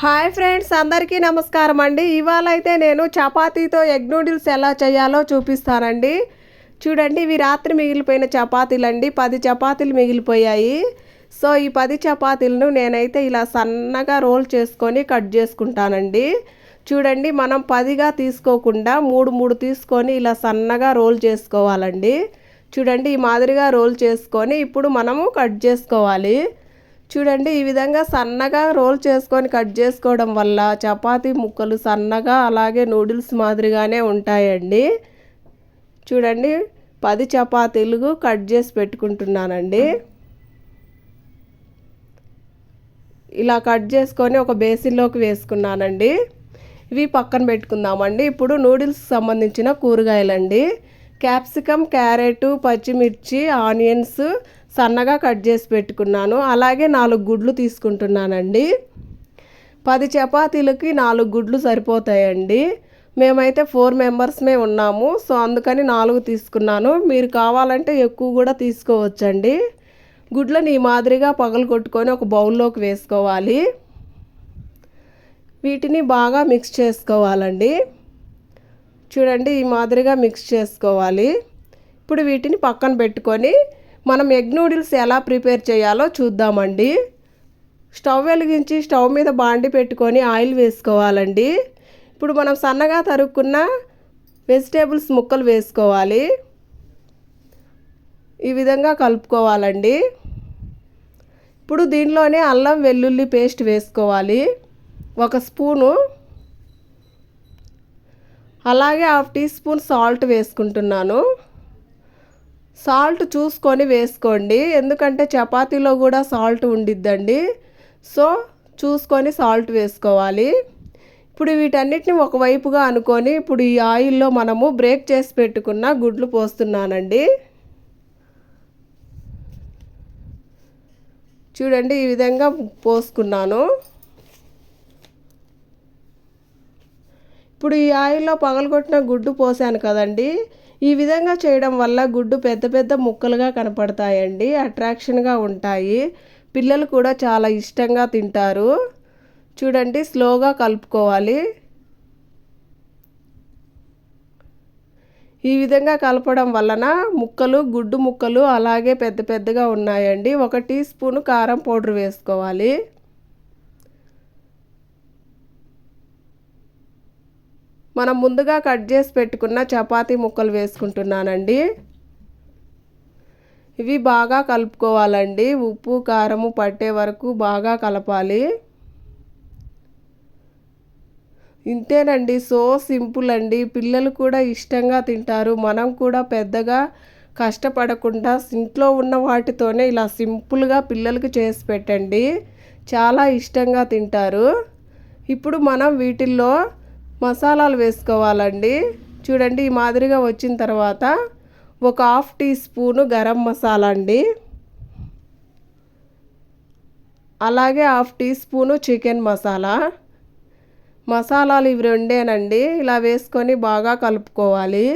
Hi friends అందరికీ నమస్కారం అండి. ఇవాళ అయితే నేను చపాతీతో ఎగ్ నూడిల్స్ ఎలా చేయాలో చూపిస్తానండి. చూడండి ఇవి రాత్రి మిగిలిపోయిన చపాతీలు అండి పది చపాతీలు మిగిలిపోయాయి. సో ఈ పది చపాతీలను నేనైతే ఇలా సన్నగా రోల్ చేసుకొని కట్ చేసుకుంటానండి. చూడండి మనం పదిగా తీసుకోకుండా మూడు మూడు తీసుకొని ఇలా సన్నగా రోల్ చేసుకోవాలండి. చూడండి ఈ మాదిరిగా రోల్ చేసుకొని ఇప్పుడు మనము కట్ చేసుకోవాలి. చూడండి ఈ విధంగా సన్నగా రోల్ చేసుకొని కట్ చేసుకోవడం వల్ల చపాతీ ముక్కలు సన్నగా అలాగే నూడిల్స్ మాదిరిగానే ఉంటాయండి. చూడండి పది చపాతీలు కట్ చేసి పెట్టుకుంటున్నానండి. ఇలా కట్ చేసుకొని ఒక బేసిన్లోకి వేసుకున్నానండి. ఇవి పక్కన పెట్టుకుందామండి. ఇప్పుడు నూడిల్స్ సంబంధించిన కూరగాయలండి. క్యాప్సికమ్ క్యారెట్ పచ్చిమిర్చి ఆనియన్స్ సన్నగా కట్ చేసి పెట్టుకున్నాను. అలాగే నాలుగు గుడ్లు తీసుకుంటున్నానండి. పది చపాతీలకి నాలుగు గుడ్లు సరిపోతాయండి. మేమైతే ఫోర్ మెంబర్స్మే ఉన్నాము. సో అందుకని నాలుగు తీసుకున్నాను. మీరు కావాలంటే ఎక్కువ కూడా తీసుకోవచ్చండి. గుడ్లను ఈ మాదిరిగా పగలు కొట్టుకొని ఒక బౌల్లోకి వేసుకోవాలి. వీటిని బాగా మిక్స్ చేసుకోవాలండి. చూడండి ఈ మాదిరిగా మిక్స్ చేసుకోవాలి. ఇప్పుడు వీటిని పక్కన పెట్టుకొని మనం ఎగ్ నూడిల్స్ ఎలా ప్రిపేర్ చేయాలో చూద్దామండి. స్టవ్ వెలిగించి స్టవ్ మీద బాండి పెట్టుకొని ఆయిల్ వేసుకోవాలండి. ఇప్పుడు మనం సన్నగా తరుక్కున్న వెజిటేబుల్స్ ముక్కలు వేసుకోవాలి. ఈ విధంగా కలుపుకోవాలండి. ఇప్పుడు దీనిలోనే అల్లం వెల్లుల్లి పేస్ట్ వేసుకోవాలి. ఒక స్పూను అలాగే హాఫ్ టీ స్పూన్ సాల్ట్ వేసుకుంటున్నాను. సాల్ట్ చూసుకొని వేసుకోండి. ఎందుకంటే చపాతీలో కూడా సాల్ట్ ఉండిద్దండి. సో చూసుకొని సాల్ట్ వేసుకోవాలి. ఇప్పుడు వీటన్నిటిని ఒకవైపుగా అనుకొని ఇప్పుడు ఈ ఆయిల్లో మనము బ్రేక్ చేసి పెట్టుకున్న గుడ్లు పోస్తున్నానండి. చూడండి ఈ విధంగా పోసుకున్నాను. ఇప్పుడు ఈ ఆయిల్లో పగలగొట్టిన గుడ్డు పోసాను కదండి. ఈ విధంగా చేయడం వల్ల గుడ్డు పెద్ద పెద్ద ముక్కలుగా కనపడతాయండి. అట్రాక్షన్గా ఉంటాయి. పిల్లలు కూడా చాలా ఇష్టంగా తింటారు. చూడండి స్లోగా కలుపుకోవాలి. ఈ విధంగా కలపడం వలన ముక్కలు గుడ్డు ముక్కలు అలాగే పెద్ద పెద్దగా ఉన్నాయండి. ఒక టీ స్పూన్ కారం పౌడర్ వేసుకోవాలి. మనం ముందుగా కట్ చేసి పెట్టుకున్న చపాతీ ముక్కలు వేసుకుంటున్నానండి. ఇవి బాగా కలుపుకోవాలండి. ఉప్పు కారము పట్టే వరకు బాగా కలపాలి. ఇంతేనండి సో సింపుల్ అండి. పిల్లలు కూడా ఇష్టంగా తింటారు. మనం కూడా పెద్దగా కష్టపడకుండా ఇంట్లో ఉన్న వాటితోనే ఇలా సింపుల్గా పిల్లలకు చేసి పెట్టండి. చాలా ఇష్టంగా తింటారు. ఇప్పుడు మనం వీటిల్లో మసాలాలు వేసుకోవాలండి. చూడండి ఈ మాదిరిగా వచ్చిన తర్వాత ఒక half tea spoon garam masala అండి. అలాగే half tea spoon chicken masala. మసాలాలు ఇవి రెండేనండి. ఇలా వేసుకొని బాగా కలుపుకోవాలి.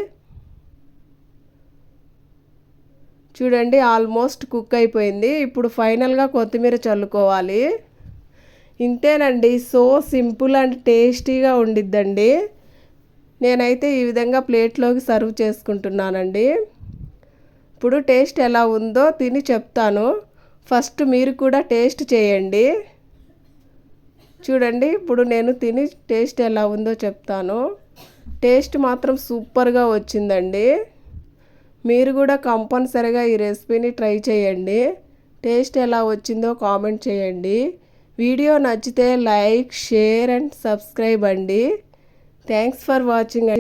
చూడండి ఆల్మోస్ట్ కుక్ అయిపోయింది. ఇప్పుడు ఫైనల్గా కొత్తిమీర చల్లుకోవాలి. ఇంతేనండి. సో సింపుల్ అండ్ టేస్టీగా ఉండిద్దండి. నేనైతే ఈ విధంగా ప్లేట్లోకి సర్వ్ చేసుకుంటున్నానండి. ఇప్పుడు టేస్ట్ ఎలా ఉందో తిని చెప్తాను. ఫస్ట్ మీరు కూడా టేస్ట్ చేయండి. చూడండి ఇప్పుడు నేను తిని టేస్ట్ ఎలా ఉందో చెప్తాను. టేస్ట్ మాత్రం సూపర్గా వచ్చిందండి. మీరు కూడా కంపల్సరిగా ఈ రెసిపీని ట్రై చేయండి. టేస్ట్ ఎలా వచ్చిందో కామెంట్ చేయండి. వీడియో నచ్చితే లైక్ షేర్ అండ్ సబ్స్క్రైబ్ అండి. Thanks for watching